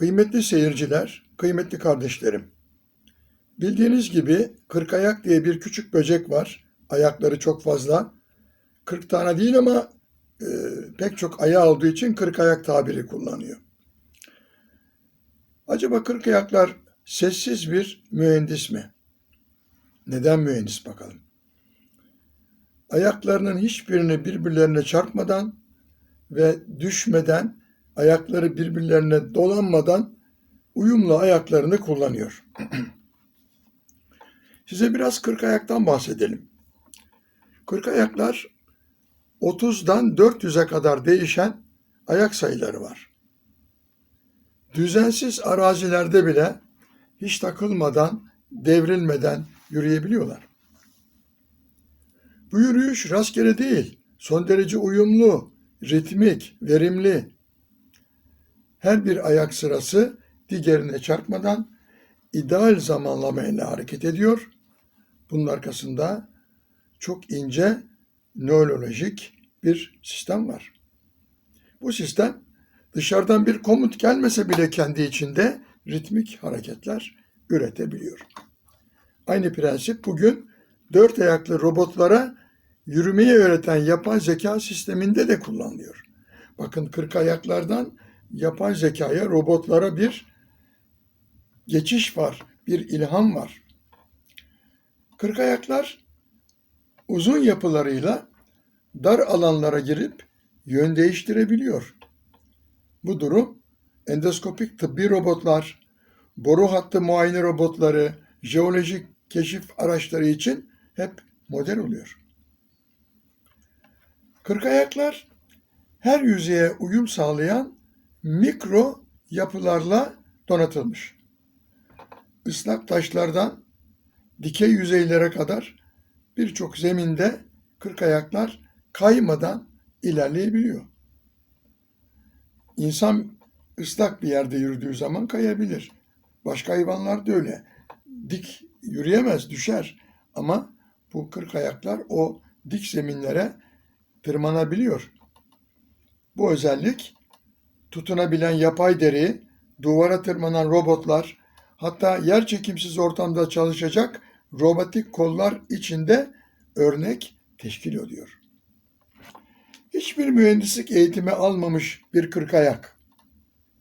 Kıymetli seyirciler, kıymetli kardeşlerim. Bildiğiniz gibi kırkayak diye bir küçük böcek var. Ayakları çok fazla. 40 tane değil ama e, pek çok ayağı olduğu için kırkayak tabiri kullanıyor. Acaba kırkayaklar sessiz bir mühendis mi? Neden mühendis bakalım? Ayaklarının hiçbirini birbirlerine çarpmadan ve düşmeden, ayakları birbirlerine dolanmadan uyumlu ayaklarını kullanıyor. Size biraz kırk ayaktan bahsedelim. Kırk ayaklar 30'dan 400'e kadar değişen ayak sayıları var. Düzensiz arazilerde bile hiç takılmadan, devrilmeden yürüyebiliyorlar. Bu yürüyüş rastgele değil, son derece uyumlu, ritmik, verimli. Her bir ayak sırası diğerine çarpmadan ideal zamanlamayla hareket ediyor. Bunun arkasında çok ince nörolojik bir sistem var. Bu sistem dışarıdan bir komut gelmese bile kendi içinde ritmik hareketler üretebiliyor. Aynı prensip bugün dört ayaklı robotlara yürümeyi öğreten yapay zeka sisteminde de kullanılıyor. Bakın 40 ayaklardan yapay zekaya, robotlara bir geçiş var, bir ilham var. 40 ayaklar uzun yapılarıyla dar alanlara girip yön değiştirebiliyor. Bu durum endoskopik tıbbi robotlar, boru hattı muayene robotları, jeolojik keşif araçları için hep model oluyor. Kırkayaklar her yüzeye uyum sağlayan mikro yapılarla donatılmış. Islak taşlardan dikey yüzeylere kadar birçok zeminde kırkayaklar kaymadan ilerleyebiliyor. İnsan ıslak bir yerde yürüdüğü zaman kayabilir. Başka hayvanlar da öyle. Dik yürüyemez, düşer. Ama bu kırk ayaklar o dik zeminlere tırmanabiliyor. Bu özellik tutunabilen yapay deri, duvara tırmanan robotlar, hatta yer çekimsiz ortamda çalışacak robotik kollar içinde örnek teşkil ediyor. Hiçbir mühendislik eğitimi almamış bir kırkayak.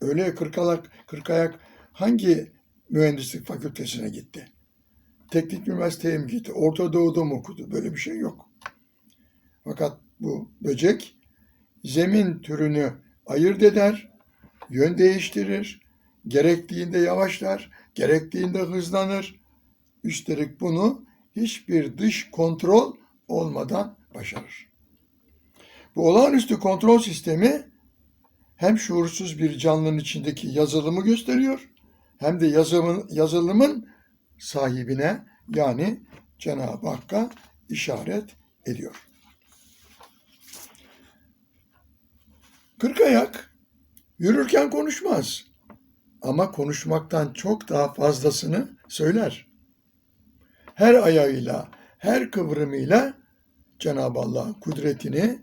Öyle kırkalak, kırkayak hangi mühendislik fakültesine gitti? Teknik üniversiteye mi gitti? Orta Doğu'da mı okudu? Böyle bir şey yok. Fakat bu böcek zemin türünü ayırt eder, yön değiştirir, gerektiğinde yavaşlar, gerektiğinde hızlanır. Üstelik bunu hiçbir dış kontrol olmadan başarır. Bu olağanüstü kontrol sistemi hem şuursuz bir canlının içindeki yazılımı gösteriyor hem de yazılımın, yazılımın sahibine yani Cenab-ı Hakk'a işaret ediyor. Kırk ayak yürürken konuşmaz ama konuşmaktan çok daha fazlasını söyler. Her ayağıyla, her kıvrımıyla Cenab-ı Allah kudretini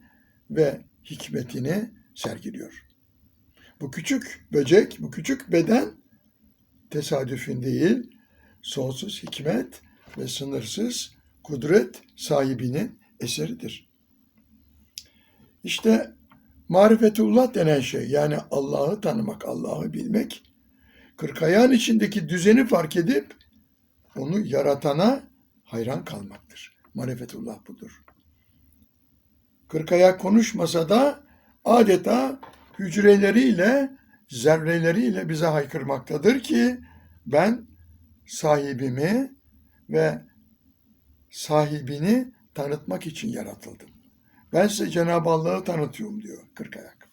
ve hikmetini sergiliyor. Bu küçük böcek, bu küçük beden tesadüfün değil, sonsuz hikmet ve sınırsız kudret sahibinin eseridir. İşte marifetullah denen şey yani Allah'ı tanımak, Allah'ı bilmek, kırkayağın içindeki düzeni fark edip onu yaratana hayran kalmaktır. Marifetullah budur. Kırkayak konuşmasa da adeta hücreleriyle, zerreleriyle bize haykırmaktadır ki ben sahibimi ve sahibini tanıtmak için yaratıldım. Ben size Cenab-ı Allah'ı tanıtıyorum diyor Kırkayak.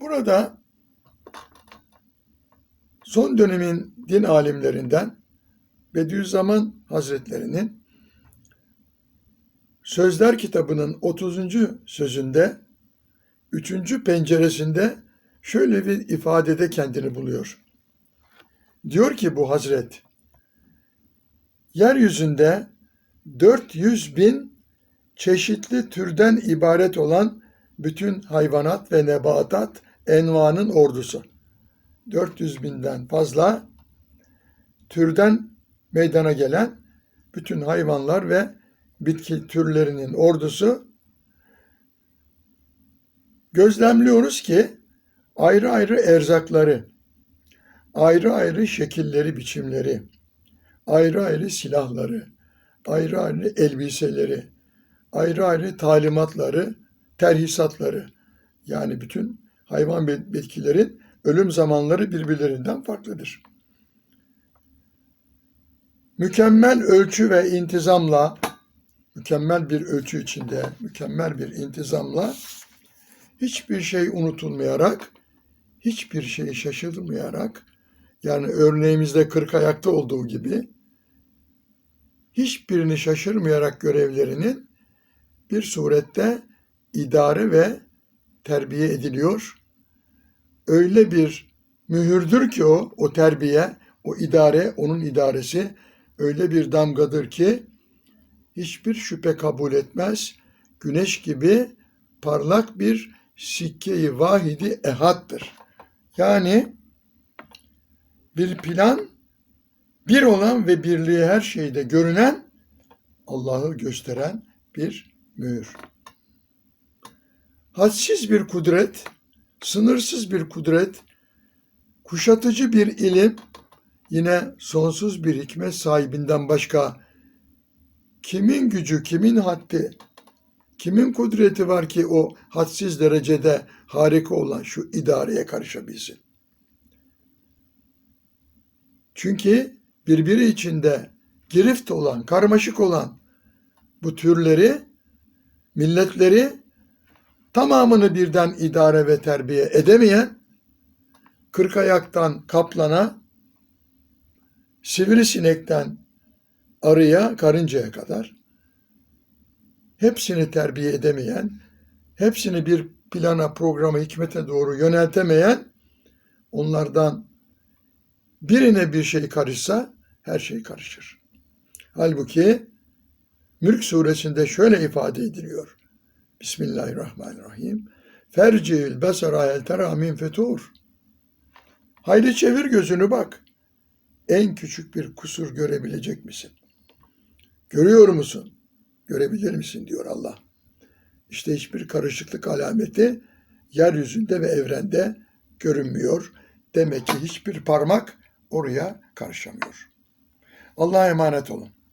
Burada son dönemin din alimlerinden Bediüzzaman Hazretlerinin Sözler kitabının 30. sözünde 3. penceresinde şöyle bir ifadede kendini buluyor. Diyor ki bu hazret, yeryüzünde 400 bin çeşitli türden ibaret olan bütün hayvanat ve nebatat envanın ordusu. 400 binden fazla türden meydana gelen bütün hayvanlar ve bitki türlerinin ordusu gözlemliyoruz ki ayrı ayrı erzakları, ayrı ayrı şekilleri, biçimleri, ayrı ayrı silahları, ayrı ayrı elbiseleri, ayrı ayrı talimatları, terhisatları yani bütün hayvan bitkilerin ölüm zamanları birbirlerinden farklıdır. Mükemmel ölçü ve intizamla, mükemmel bir ölçü içinde, mükemmel bir intizamla hiçbir şey unutulmayarak, hiçbir şey şaşırılmayarak, yani örneğimizde kırk ayakta olduğu gibi, hiçbirini şaşırmayarak görevlerinin bir surette idare ve terbiye ediliyor. Öyle bir mühürdür ki o, o terbiye, o idare, onun idaresi öyle bir damgadır ki hiçbir şüphe kabul etmez. Güneş gibi parlak bir sikkeyi vahidi ehattır. Yani bir plan, bir olan ve birliği her şeyde görünen, Allah'ı gösteren bir mühür. Hadsiz bir kudret, sınırsız bir kudret, kuşatıcı bir ilim, yine sonsuz bir hikmet sahibinden başka kimin gücü, kimin haddi, kimin kudreti var ki o hadsiz derecede harika olan şu idareye karışabilsin? Çünkü birbiri içinde girift olan, karmaşık olan bu türleri, milletleri tamamını birden idare ve terbiye edemeyen, kırk ayaktan kaplana, sivrisinekten arıya, karıncaya kadar hepsini terbiye edemeyen, hepsini bir plana, programa, hikmete doğru yöneltemeyen, onlardan birine bir şey karışsa her şey karışır. Halbuki Mülk suresinde şöyle ifade ediliyor. Bismillahirrahmanirrahim. Ferci'l besara el tera min fetur. Haydi çevir gözünü bak. En küçük bir kusur görebilecek misin? Görüyor musun? Görebilir misin diyor Allah. İşte hiçbir karışıklık alameti yeryüzünde ve evrende görünmüyor. Demek ki hiçbir parmak oraya karışamıyor. Allah'a emanet olun.